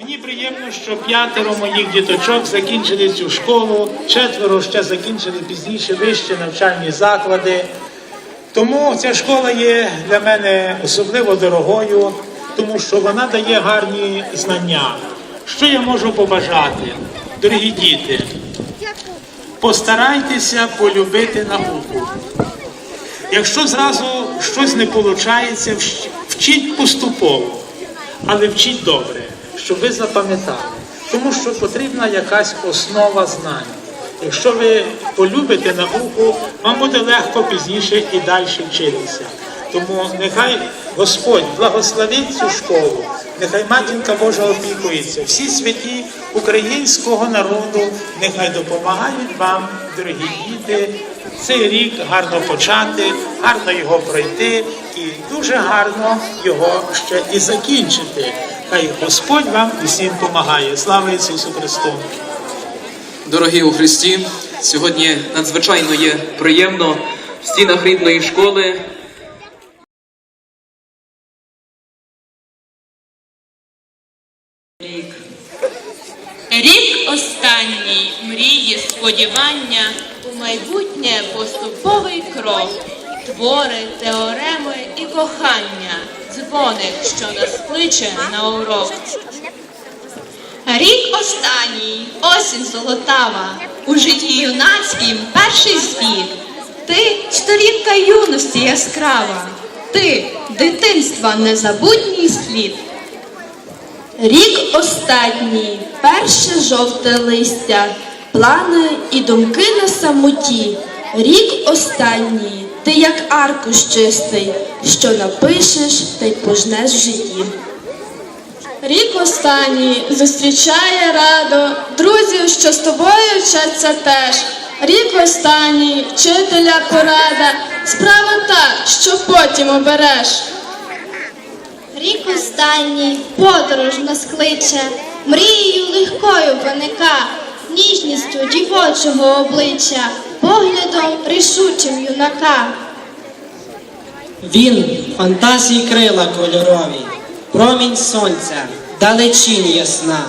Мені приємно, що п'ятеро моїх діточок закінчили цю школу, четверо ще закінчили пізніше вищі навчальні заклади. Тому ця школа є для мене особливо дорогою, тому що вона дає гарні знання. Що я можу побажати, дорогі діти? Постарайтеся полюбити науку. Якщо зразу щось не виходить, вчіть поступово, але вчіть добре, щоб ви запам'ятали. Тому що потрібна якась основа знань. Якщо ви полюбите науку, вам буде легко пізніше і далі вчитися. Тому нехай Господь благословить цю школу, нехай матінка Божа опікується. Всі святі українського народу, нехай допомагають вам, дорогі діти, цей рік гарно почати, гарно його пройти і дуже гарно його ще і закінчити. Хай Господь вам усім допомагає. Слава Ісусу Христу! Дорогі у Христі, сьогодні надзвичайно є приємно в стінах рідної школи Рік останній мрії, сподівання, у майбутнє поступовий крок, твори, теореми і кохання, дзвоник, що нас кличе на урок. Рік останній, осінь золотава, у житті юнацькім перший збіг. Ти сторінка юності яскрава, ти дитинства незабутній слід. Рік останній, перше жовте листя, плани і думки на самоті. Рік останній, ти як аркуш чистий, що напишеш та й пожнеш в житті. Рік останній зустрічає радо, друзів, що з тобою вчаться теж. Рік останній, вчителя порада, справа та, що потім обереш. Рік останній подорож нас кличе, мрією легкою виника, ніжністю дівочого обличчя, поглядом рішучим юнака. Він фантазії крила кольорові, промінь сонця, далечінь ясна.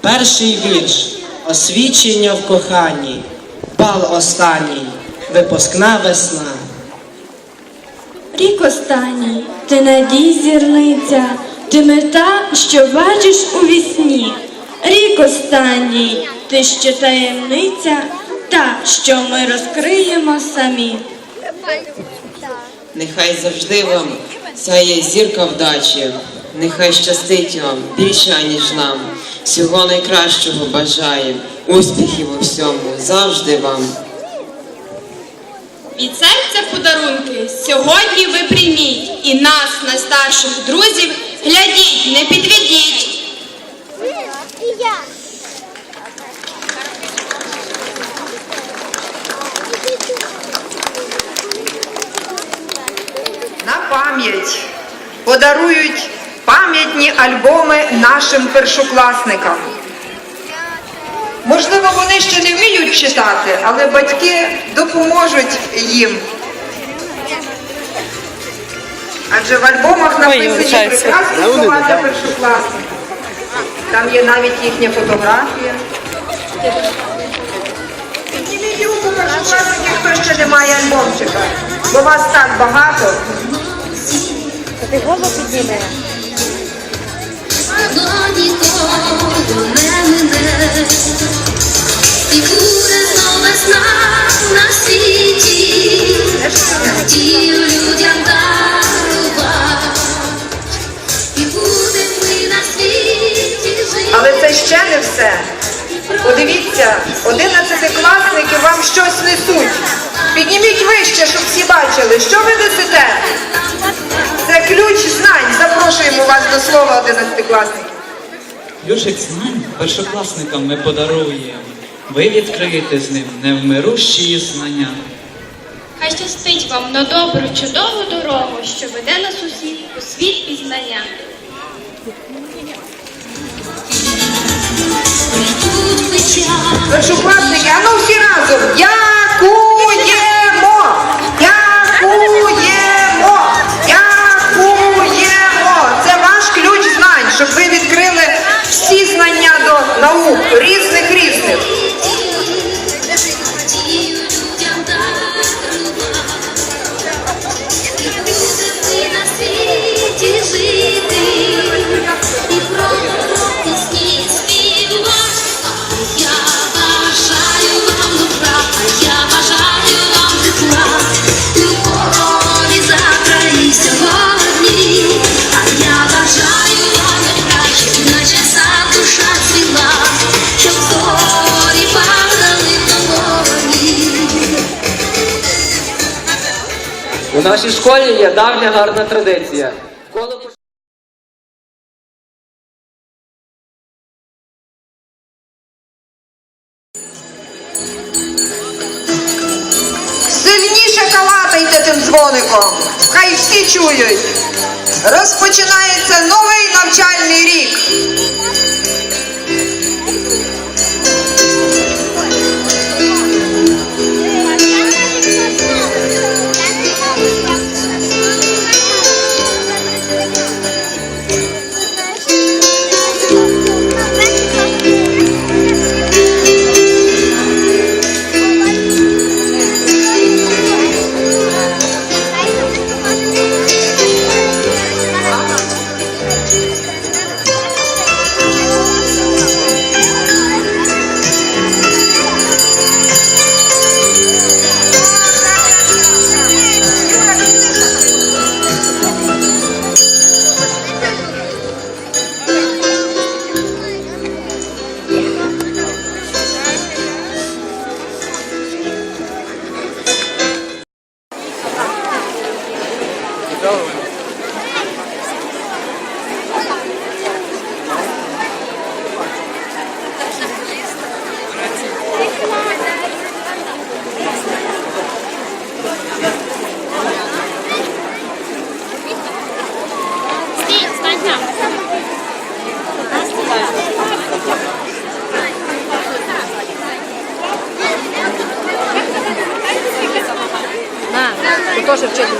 Перший вірш освічення в коханні, бал останній, випускна весна. Рік останній, ти надій зірниця, ти мета, що бачиш у вісні. Рік останній, ти ще таємниця, та, що ми розкриємо самі. Нехай завжди вам сяє зірка вдачі, нехай щастить вам більше, ніж нам. Всього найкращого бажаєм, успіхів у всьому, завжди вам. Від серця подарунки сьогодні ви прийміть і нас, найстарших друзів, глядіть, не підведіть. на пам'ять подарують пам'ятні альбоми нашим першокласникам. Можливо, вони ще не вміють читати, але батьки допоможуть їм. Адже в альбомах написані прекрасні слова для першокласників. Там є навіть їхня фотографія. Підніміть руку першокласники, хто ще не має альбомчика, бо вас так багато. І буде знов весна на світі, надію людям дарувати. І будем ми на світі жити. Але це ще не все. Подивіться, одинадцятикласники вам щось несуть. Підніміть вище, щоб всі бачили, що ви несете. Це ключ знань. Запрошуємо вас до слова одинадцятикласників. Ключик знань першокласникам ми подаруємо. Ви відкриєте з ним невмирущі знання. Хай щастить вам на добру, чудову дорогу, що веде нас усіх у світ пізнання. Першокласники, а ну всі разом. Дякуємо! наук різних. Нашій школі є давня гарна традиція. Сильніше калатайте тим дзвоником, хай всі чують. Розпочинається новий навчальний рік. 2,80.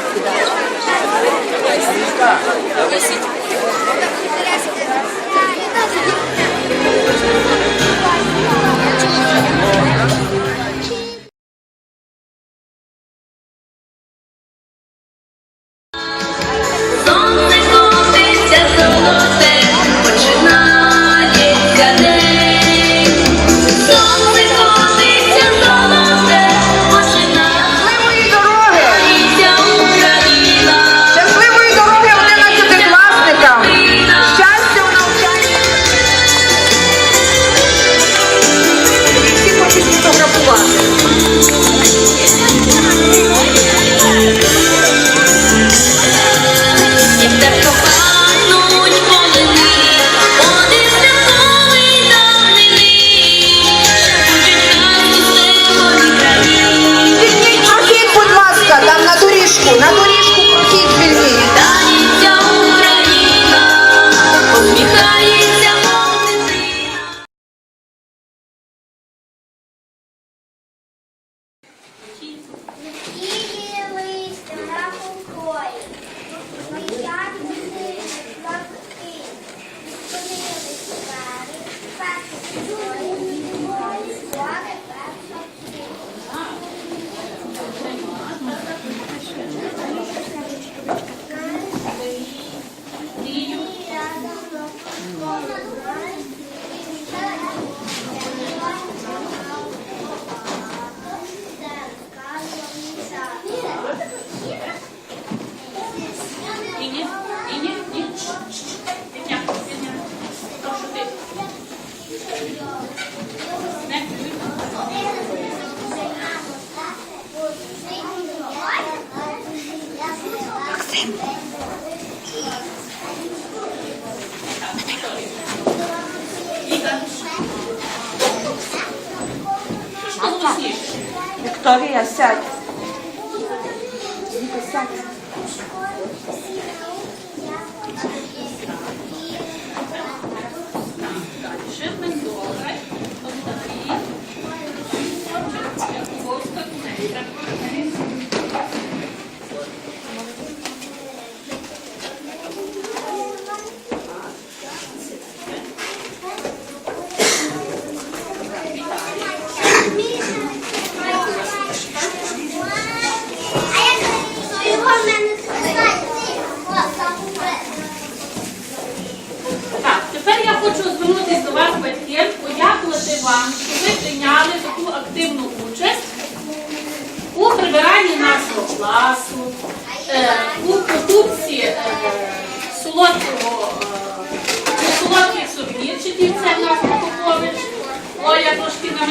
Вікторія, сядь.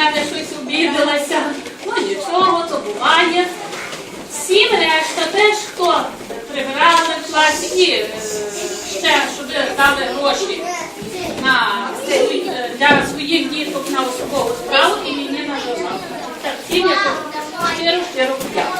мене щось обідалося, Ну нічого, то буває. Всім решта теж, хто прибирали в класі і е, ще, щоб дали гроші на, е, для своїх діток на особову справу і мені на розвитку. Так, всім я щиро щиро подякую.